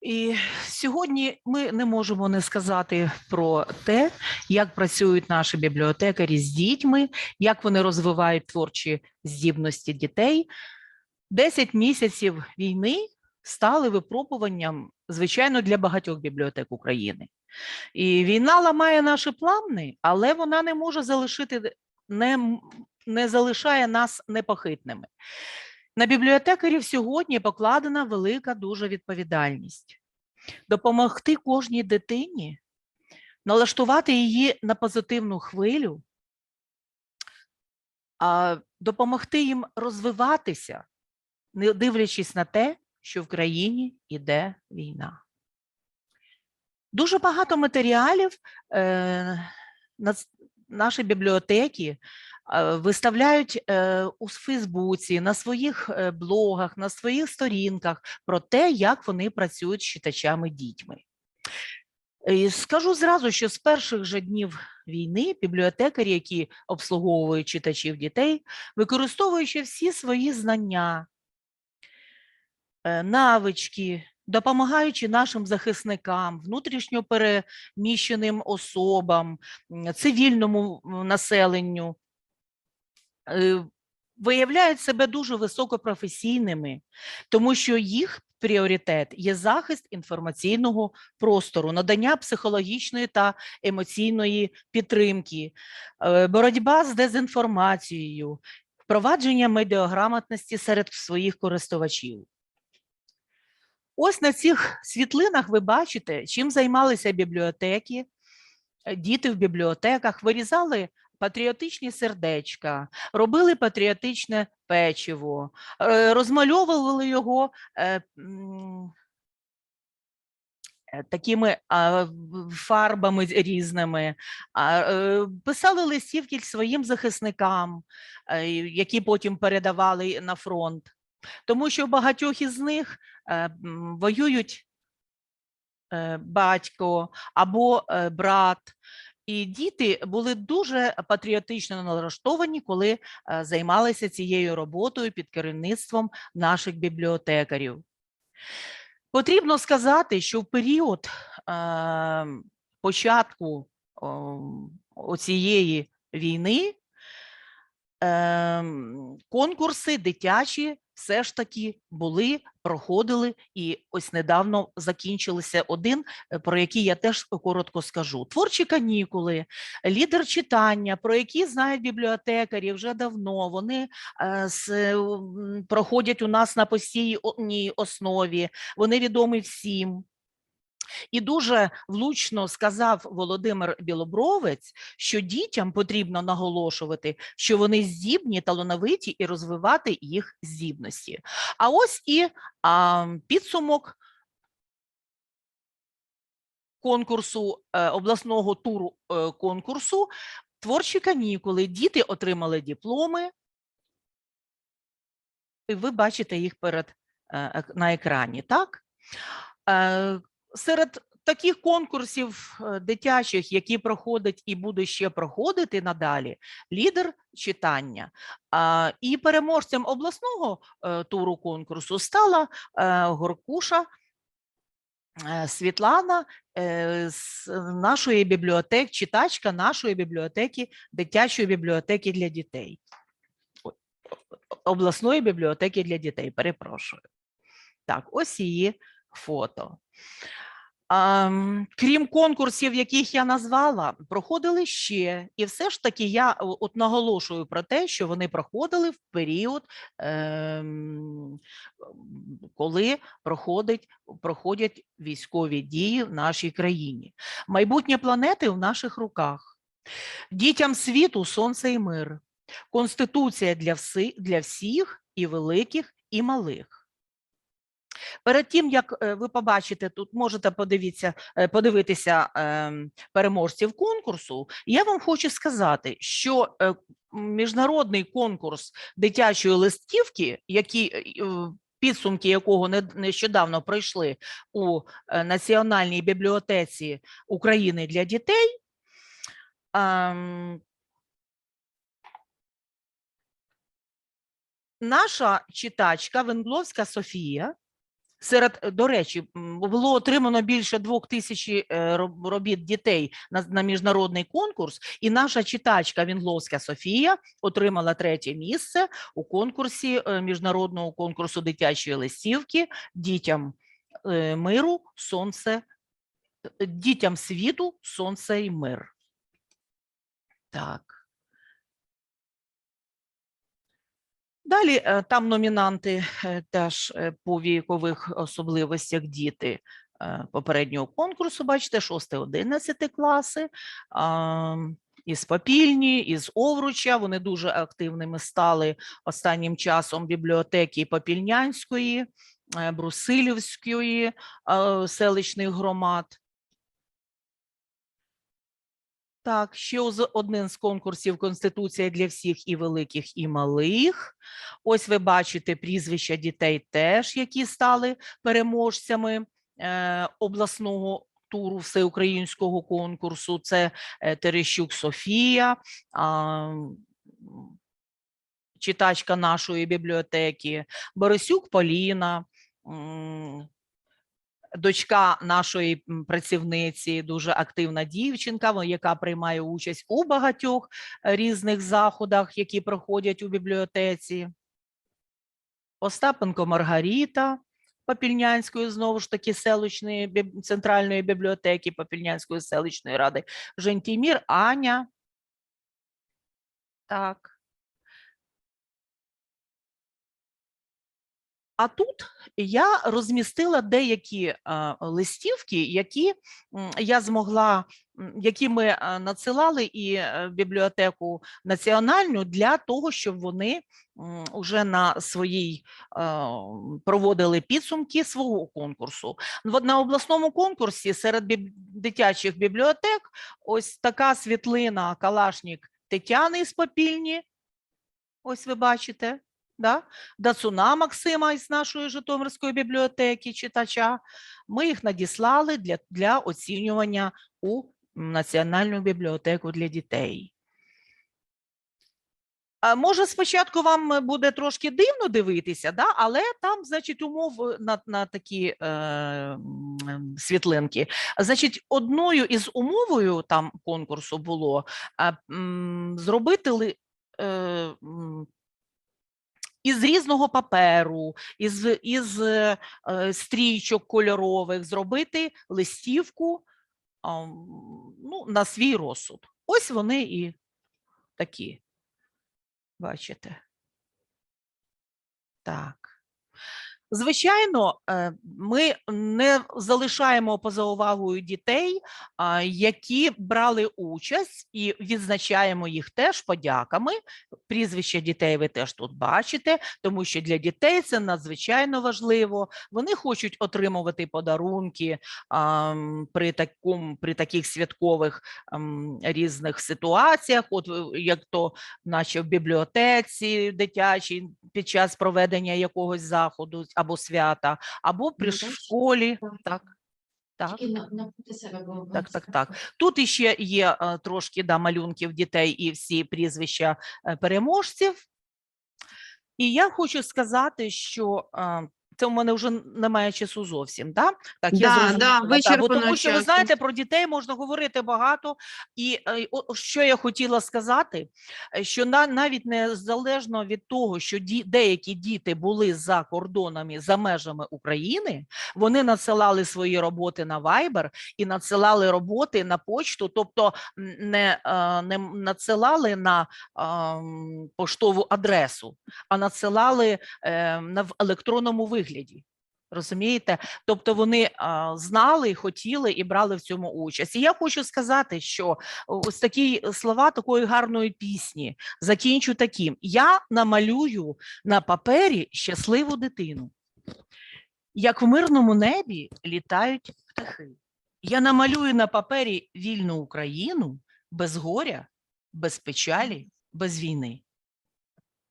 І сьогодні ми не можемо не сказати про те, як працюють наші бібліотекарі з дітьми, як вони розвивають творчі здібності дітей. Десять місяців війни стали випробуванням, звичайно, для багатьох бібліотек України. І війна ламає наші плани, але вона не може залишити, не, не залишає нас непохитними. На бібліотекарів сьогодні покладена велика дуже відповідальність. Допомогти кожній дитині, налаштувати її на позитивну хвилю, допомогти їм розвиватися, не дивлячись на те, що в країні йде війна. Дуже багато матеріалів е, наші бібліотеки е, виставляють е, у Фейсбуці, на своїх е, блогах, на своїх сторінках про те, як вони працюють з читачами дітьми. І скажу зразу, що з перших же днів війни бібліотекарі, які обслуговують читачів дітей, використовуючи всі свої знання, е, навички, допомагаючи нашим захисникам, внутрішньо переміщеним особам, цивільному населенню, е, виявляють себе дуже високопрофесійними, тому що їх пріоритет є захист інформаційного простору, надання психологічної та емоційної підтримки, е, боротьба з дезінформацією, впровадження медіаграмотності серед своїх користувачів. Ось на цих світлинах ви бачите, чим займалися бібліотеки, е, діти в бібліотеках, вирізали патріотичні сердечка, робили патріотичне печиво, е, розмальовували його е, такими фарбами різними, писали листівки своїм захисникам, які потім передавали на фронт. Тому що багатьох із них воюють е, батько або е, брат. І діти були дуже патріотично налаштовані, коли е, займалися цією роботою під керівництвом наших бібліотекарів. Потрібно сказати, що в період е, початку цієї війни ем, конкурси дитячі все ж таки були, проходили, і ось недавно закінчилися один, е, про який я теж коротко скажу. Творчі канікули, лідер читання, про які знають бібліотекарі вже давно. Вони е, с- проходять у нас на постійній основі, вони відомі всім. І дуже влучно сказав Володимир Білобровець, що дітям потрібно наголошувати, що вони здібні, талановиті і розвивати їх здібності. А ось і а, підсумок конкурсу е, обласного туру е, конкурсу. Творчі канікули. Діти отримали дипломи. І ви бачите їх перед е, на екрані, так? Серед таких конкурсів е, дитячих, які проходять і будуть ще проходити надалі, лідер читання. І переможцем обласного е, туру конкурсу стала е, Горкуша Світлана з нашої бібліотеки, читачка нашої бібліотеки, дитячої бібліотеки для дітей. Обласної бібліотеки для дітей, перепрошую. Так, ось її фото. Крім конкурсів, яких я назвала, проходили ще. І все ж таки я от наголошую про те, що вони проходили в період, ем, коли проходить, проходять військові дії в нашій країні. Майбутнє планети в наших руках. Дітям світу сонце і мир. Конституція для, вси, для всіх і великих, і малих. Перед тим, як е, ви побачите тут, можете подивитися, подивитися ем, переможців конкурсу, я вам хочу сказати, що е, міжнародний конкурс дитячої листівки, які е, підсумки якого не- нещодавно пройшли у е, Національній бібліотеці України для дітей, ем, наша читачка Венгловська Софія Серед, е, до речі, було отримано більше двох тисяч е, робіт дітей на, на міжнародний конкурс, і наша читачка Вінловська Софія отримала третє місце у конкурсі е, міжнародного конкурсу дитячої листівки дітям миру, сонце, дітям світу, сонце і мир. Так. Далі е, там номінанти е, теж е, по вікових особливостях діти попереднього конкурсу, бачите, 6-11 класи, із Попільні, із Овруча. Вони дуже активними стали останнім часом бібліотеки Попільнянської, е, Брусилівської селищних громад. Так, ще один з конкурсів Конституція для всіх і великих, і малих. Ось ви бачите прізвища дітей теж, які стали переможцями е, обласного туру всеукраїнського конкурсу. Це е, Терещук Софія, читачка нашої бібліотеки, Борисюк Поліна. Дочка нашої працівниці, дуже активна дівчинка, яка приймає участь у багатьох е, різних заходах, які проходять у бібліотеці. Остапенко Маргаріта Попільнянської, знову ж таки, селищної центральної бібліотеки Попільнянської селищної ради. Жентімір Аня. Так. А тут я розмістила деякі листівки, які я змогла, які ми надсилали і е, в бібліотеку національну для того, щоб вони м, уже на своїй проводили підсумки свого конкурсу. На обласному конкурсі серед дитячих бібліотек ось така світлина Калашнік Тетяни з Попільні. Ось ви бачите. Да? Дацуна Максима із нашої Житомирської бібліотеки читача. Ми їх надіслали для, для оцінювання у Національну бібліотеку для дітей. Може, спочатку вам е, буде трошки дивно дивитися, да? але там, значить, умов на, на такі е, світлинки. Значить, одною із умовою там конкурсу було м, зробити ли, е, із різного паперу, із, із е, е, стрічок кольорових, зробити листівку е, ну, на свій розсуд. Ось вони і такі. Бачите? Так. Звичайно, е, ми не залишаємо поза увагою дітей, які брали участь, і відзначаємо їх теж подяками. Прізвища дітей ви теж тут бачите, тому що для дітей це надзвичайно важливо. Вони хочуть отримувати подарунки при такому при таких святкових різних ситуаціях, от е, як то, наче в бібліотеці дитячій під час проведення якогось заходу або свята, або при Ну, так. школі. Так. Так. Так, так, так. Тут іще є е, трошки да, малюнків дітей і всі прізвища е, переможців. І я хочу сказати, що е, це у мене вже немає часу зовсім. Да? Так, я Да, зрозуміла, да, Бо тому що ви знаєте, про дітей можна говорити багато. І е, о- що я хотіла сказати, е, що на, навіть незалежно від того, що ді, деякі діти були за кордонами, за межами України, вони надсилали свої роботи на Viber і надсилали роботи на почту, тобто не, е, не надсилали на ам, поштову адресу, а надсилали е, на в електронному вигляді. Розумієте? Тобто вони а, знали, хотіли і брали в цьому участь. І я хочу сказати, що ось такі слова такої гарної пісні закінчу таким: я намалюю на папері щасливу дитину, як в мирному небі літають птахи. Я намалюю на папері вільну Україну без горя, без печалі, без війни.